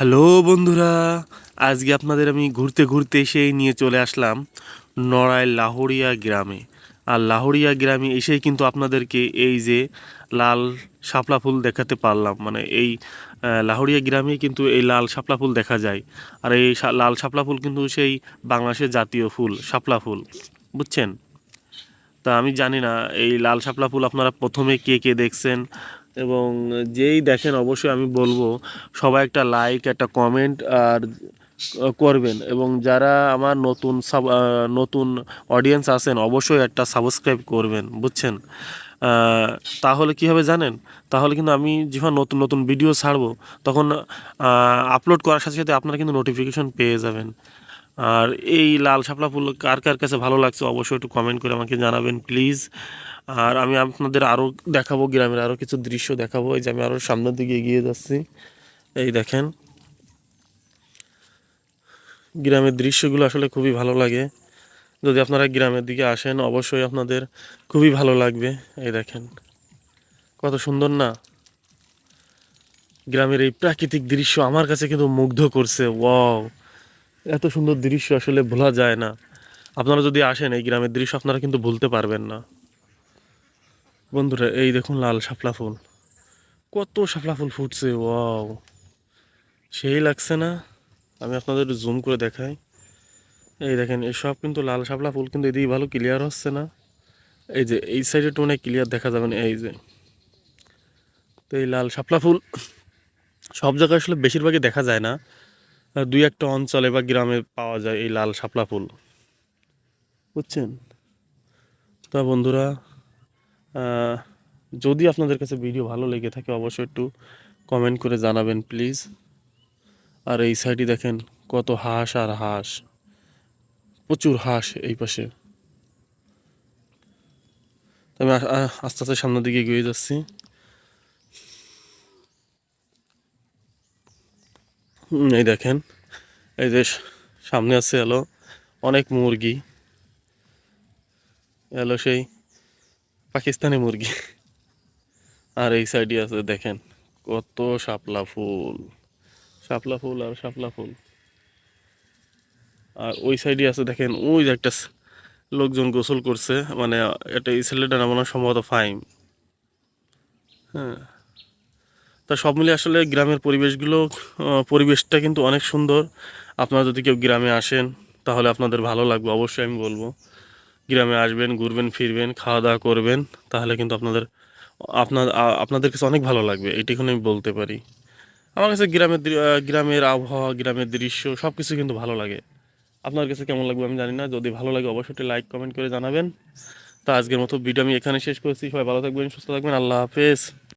Hello বন্ধুরা, আজকে আপনাদের আমি ঘুরতে ঘুরতে এসেই নিয়ে চলে আসলাম নড়াই লাহোরিয়া গ্রামে। আর লাহোরিয়া গ্রামে এসেই কিন্তু আপনাদেরকে এই যে লাল শাপলা ফুল দেখাতে পারলাম। মানে এই লাহোরিয়া গ্রামে কিন্তু এই লাল শাপলা ফুল দেখা যায়। আর এই লাল শাপলা ফুল কিন্তু সেই বাংলাদেশের জাতীয় ফুল, শাপলা ফুল। বুঝছেন? তা আমি জানি না, এই লাল শাপলা ফুল আপনারা প্রথমে কে কে দেখছেন? এবং যেই দেখেন অবশ্যই আমি বলব, সবাই একটা লাইক একটা কমেন্ট আর করবেন এবং যারা আমার নতুন সাব নতুন অডিয়েন্স আছেন অবশ্যই একটা সাবস্ক্রাইব করবেন, বুঝছেন? তাহলে কী হবে জানেন? তাহলে কিন্তু আমি যখন নতুন নতুন ভিডিও ছাড়বো, তখন আপলোড করার সাথে সাথে আপনারা কিন্তু নোটিফিকেশন পেয়ে যাবেন। আর এই লাল শাপলা ফুল কার কার কাছে ভালো লাগছে অবশ্যই একটু কমেন্ট করে আমাকে জানাবেন প্লিজ আর আমি আপনাদের আরও দেখাবো, গ্রামের আরও কিছু দৃশ্য দেখাবো। এই যে আমি আরও সামনের দিকে এগিয়ে যাচ্ছি। এই দেখেন। গ্রামের দৃশ্যগুলো আসলে খুবই ভালো লাগে। যদি আপনারা গ্রামের দিকে আসেন, অবশ্যই আপনাদের খুবই ভালো লাগবে। এই দেখেন। কত সুন্দর না? গ্রামের এই প্রাকৃতিক দৃশ্য আমার কাছে কিন্তু মুগ্ধ করছে। ওয়াও! এত সুন্দর দৃশ্য আসলে ভোলা যায় না। আপনারা যদি আসেন এই গ্রামের দৃশ্য, আপনারা কিন্তু ভুলতে পারবেন না। বন্ধুরা, এই দেখুন লাল শাপলা ফুল। কত শাপলা ফুল ফুটছে, ওয়াও। সেই লাগছে না? আমি আপনাদের জুম করে দেখাই। এই দেখেন এসব কিন্তু লাল শাপলা ফুল কিন্তু এদিকে ভালো ক্লিয়ার হচ্ছে না। এই যে, এই সাইডে অনেক ক্লিয়ার দেখা যাবে না, এই যে। তো এই লাল শাপলা ফুল সব জায়গায় আসলে বেশিরভাগই দেখা যায় না। দুই একটা অঞ্চলে বা গ্রামে পাওয়া যায় এই লাল শাপলা ফুল। বুঝছেন? তা বন্ধুরা যদি আপনাদের কাছে ভিডিও ভালো লেগে থাকে, অবশ্যই একটু কমেন্ট করে জানাবেন প্লিজ আর এই সাইডে দেখেন কত হাঁস আর হাঁস। প্রচুর হাঁস এই পাশে। আমি আস্তে আস্তে সামনের দিকে এগিয়ে যাচ্ছি। এই দেখেন, এই যে সামনে আছে এলো অনেক মুরগি। এলো সেই পাকিস্তানি মুরগি। আর এই সাইডে আছে, দেখেন, কত শাপলা ফুল। শাপলা ফুল আর শাপলা ফুল। আর ওই সাইডে আছে, দেখেন, ওই যে একটা লোকজন গোসল করছে মানে এটা এই ছেলেটা নাম মনে হয় সম্ভবত ফাইম। হ্যাঁ। তা সব মিলে আসলে গ্রামের পরিবেশগুলো পরিবেশটা কিন্তু অনেক সুন্দর। আপনারা যদি কেউ গ্রামে আসেন, তাহলে আপনাদের ভালো লাগবে, অবশ্যই আমি বলব। গ্রামে আসবেন, ঘুরবেন, ফিরবেন খাওয়া দাওয়া করবেন, তাহলে কিন্তু আপনাদের, আপনার আপনাদের কাছে অনেক ভালো লাগবে এটিখানে আমি বলতে পারি। আমার কাছে গ্রামের গ্রামের আবহাওয়া, গ্রামের দৃশ্য সব কিছু কিন্তু ভালো লাগে। আপনার কাছে কেমন লাগবে আমি জানি না, যদি ভালো লাগে অবশ্যই লাইক কমেন্ট করে জানাবেন। তা আজকের মতো ভিডিও আমি এখানে শেষ করেছি, সবাই ভালো থাকবেন, সুস্থ থাকবেন, আল্লাহ হাফেজ।